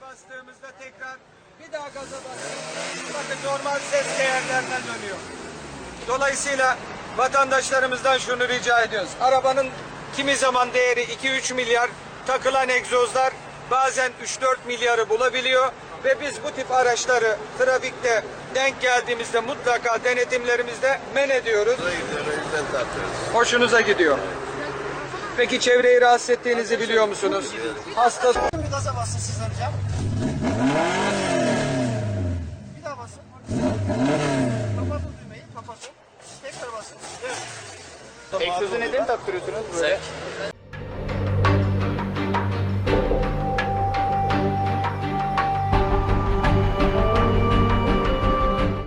bastığımızda tekrar bir daha gaza bastığımızda bakın normal ses değerlerine dönüyor. Dolayısıyla vatandaşlarımızdan şunu rica ediyoruz. Arabanın kimi zaman değeri 2-3 milyar takılan egzozlar bazen 3-4 milyarı bulabiliyor. Ve biz bu tip araçları trafikte denk geldiğimizde mutlaka denetimlerimizde men ediyoruz. Hoşunuza gidiyor. Peki çevreyi rahatsız ettiğinizi biliyor musunuz? Hasta Bir gaza bassın sizden hocam. Bir daha basın. Kapatın düğmeyi, kapatın. Tekrar basın. Evet. Egzozu neden taktırıyorsunuz böyle?